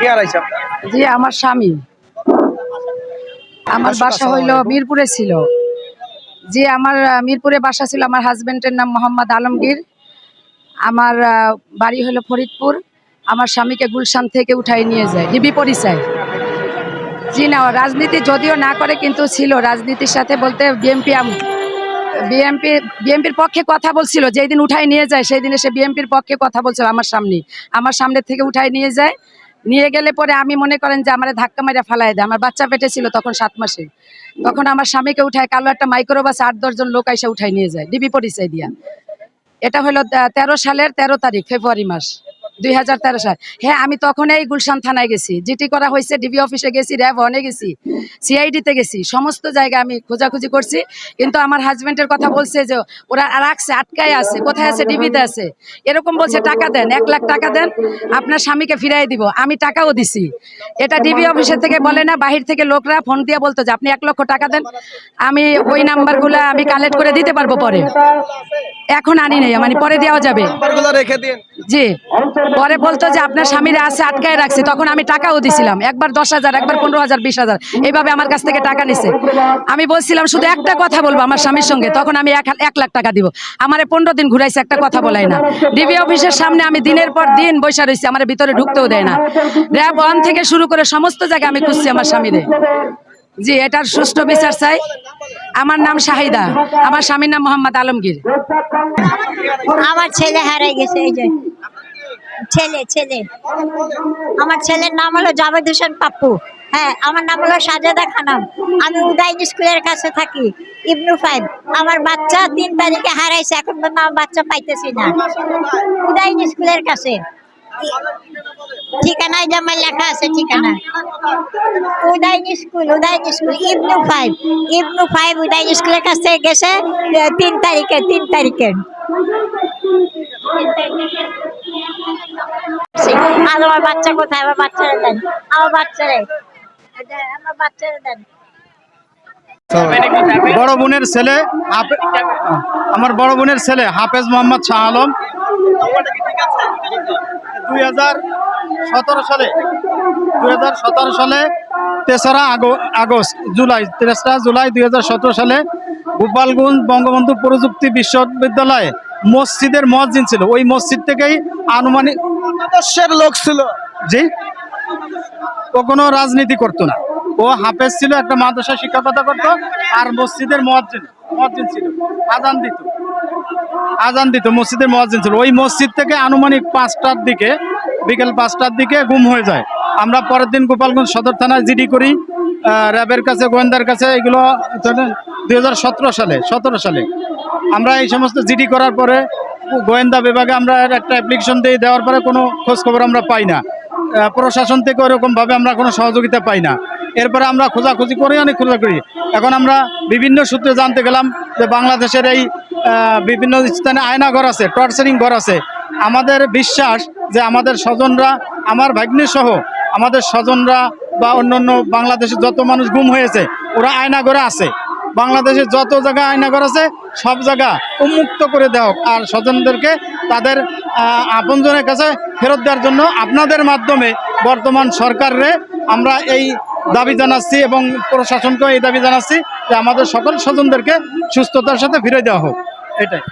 কে হারাইছে আপনার? জি আমার স্বামী। আমার বাসা হইল। মিরপুরে ছিল। জি আমার মিরপুরে বাসা ছিল। আমার হাজবেন্ডের নাম মোহাম্মদ আলমগীর। আমার বাড়ি হলো ফরিদপুর। আমার স্বামীকে গুলশান থেকে উঠাই নিয়ে যায়। ডিবি পরিচয়। জি না রাজনীতি যদিও না করে কিন্তু ছিল। রাজনীতির সাথে বলতে বিএমপি বিএমপি বিএমপির পক্ষে কথা বলছিল। যেই দিন উঠাই নিয়ে যায় সেই দিন এসে বিএমপির পক্ষে কথা বলছিল আমার সামনে আমার সামনে থেকে উঠাই নিয়ে যায়। নিয়ে গেলে পরে আমি মনে করেন যে আমার ধাক্কা মারা ফালাই দেয়। আমার বাচ্চা পেটে ছিল তখন সাত মাসে। তখন আমার স্বামীকে উঠায়, কালো একটা মাইক্রোবাস আট, দশজন লোক আইসা উঠায় নিয়ে যায় ডিবি পরিচয় দিয়া। এটা হলো তেরো সালের তেরো তারিখ, ফেব্রুয়ারি মাস। দুই হাজার তেরো সাল। হ্যাঁ আমি তখন এই গুলশান থানায় গেছি। জিটি করা হয়েছে ডিবি অফিসে গেছি, র্যাব অনে গেছি সিআইডিতে গেছি। সমস্ত জায়গায় আমি খোঁজাখুঁজি করছি। কিন্তু আমার হাজবেন্ডের কথা বলছে যে, ওরা রাখছে, আটকায় আছে, কোথায় আছে ডিবিতে আছে। এরকম বলছে, টাকা দেন, এক লাখ টাকা দেন, আপনার স্বামীকে ফিরাই দিব। আমি টাকাও দিছি। এটা ডিবি অফিসের থেকে বলে না, বাহির থেকে লোকরা ফোন দিয়ে বলতো যে, আপনি এক লক্ষ টাকা দেন। আমি ওই নাম্বারগুলো আমি কালেক্ট করে দিতে পারব পরে। এখন আনি নেই মানে পরে দেওয়া যাবে। জি পরে বলতো যে আপনার স্বামীরা আছে আটকায় রাখছে তখন আমি টাকাও দিছিলাম। একবার দশ হাজার একবার পনেরো হাজার বিশ হাজার এইভাবে আমার কাছ থেকে টাকা নিছে। আমি বলছিলাম শুধু একটা কথা বলব আমার স্বামীর সঙ্গে তখন আমি এক এক লাখ টাকা দিব। আমার পনেরো দিন ঘুরাইছে একটা কথা বলাই না। ডিবি অফিসের সামনে আমি দিনের পর দিন বৈশা রয়েছি আমার ভিতরে ঢুকতেও দেয় না। র্যাব ওয়ান থেকে শুরু করে সমস্ত জায়গায় আমি খুঁজছি আমার স্বামীরে। জি এটার সুষ্ঠু বিচার চাই। আমার নাম শাহিদা। আমার স্বামীর নাম মোহাম্মদ আলমগীর। আমার ছেলে হারাই গেছে, এই যে। ছেলে ছেলে। আমার ছেলের নাম হলো জাভেদ হোসেন পাপ্পু। হ্যাঁ আমার নাম হলো সাজেদা খানম। আমি উদয়ন স্কুলের কাছে থাকি, ইবনু ফাইভ আমার বাচ্চা তিন তারিখে হারাইছে, এখন আমার বাচ্চা পাইতেছি না। উদয়ন স্কুলের কাছে। যে আমার লেখা আছে ঠিকানা। উদয়ন স্কুল উদয়ন স্কুল, ইবনু ফাইভ। ইবনু ফাইভ উদয়ন স্কুলের কাছে গেছে তিন তারিখে তিন তারিখে। আর আমার বাচ্চা কোথায়? আমার বাচ্চারা দেন। আমার বাচ্চারে। আমার বাচ্চারা দেন। বড় বোনের ছেলে আমার বড় বোনের ছেলে হাফেজ মোহাম্মদ শাহ আলম। দুই হাজার সতেরো সালে দুই হাজার সতেরো সালে তেসরা আগ- আগস্ট জুলাই তেসরা জুলাই দুই হাজার সতেরো সালে গোপালগঞ্জ বঙ্গবন্ধু প্রযুক্তি বিশ্ববিদ্যালয়ে মসজিদের মসজিদ ছিল। ওই মসজিদ থেকেই আনুমানিক আদর্শের লোক ছিল। জি? ও কোনো রাজনীতি করতো না। ও হাফেজ ছিল একটা মাদ্রাসা শিক্ষকতা করতো আর মসজিদের মসজিদ মসজিদ ছিল, আজান দিত। আজান দিত, মসজিদের মসজিদ ছিল। ওই মসজিদ থেকে আনুমানিক পাঁচটার দিকে, বিকেল পাঁচটার দিকে গুম হয়ে যায়। আমরা পরের দিন গোপালগঞ্জ সদর থানায় জিডি করি র্যাবের কাছে, গোয়েন্দার কাছে, এগুলো দুই হাজার সতেরো সালে সতেরো সালে। আমরা এই সমস্ত জিডি করার পরে গোয়েন্দা বিভাগে আমরা একটা অ্যাপ্লিকেশন দিয়ে দেওয়ার পরে কোনো খোঁজখবর আমরা পাই না। প্রশাসন থেকে ওরকম ভাবে আমরা কোনো সহযোগিতা পাই না। এরপরে আমরা খোঁজাখুঁজি করি, অনেক খোঁজা করি। এখন আমরা বিভিন্ন সূত্রে জানতে গেলাম যে বাংলাদেশের এই বিভিন্ন স্থানে আয়নাঘর আছে, টর্চারিং ঘর আছে। আমাদের বিশ্বাস যে আমাদের স্বজনরা, আমার ভাগ্নি সহ আমাদের স্বজনরা বা অন্যান্য বাংলাদেশের যত মানুষ গুম হয়েছে, ওরা আয়নাঘরে আছে। বাংলাদেশের যত জায়গায় আয়নাঘর আছে, সব জায়গা উন্মুক্ত করে দেওয়া। আর স্বজনদেরকে তাদের আপনজনের কাছে ফেরত দেওয়ার জন্য আপনাদের মাধ্যমে বর্তমান সরকারে আমরা এই দাবি জানাচ্ছি এবং প্রশাসনকেও এই দাবি জানাচ্ছি যে আমাদের সকল স্বজনদেরকে সুস্থতার সাথে ফিরে দেওয়া হোক। এটাই।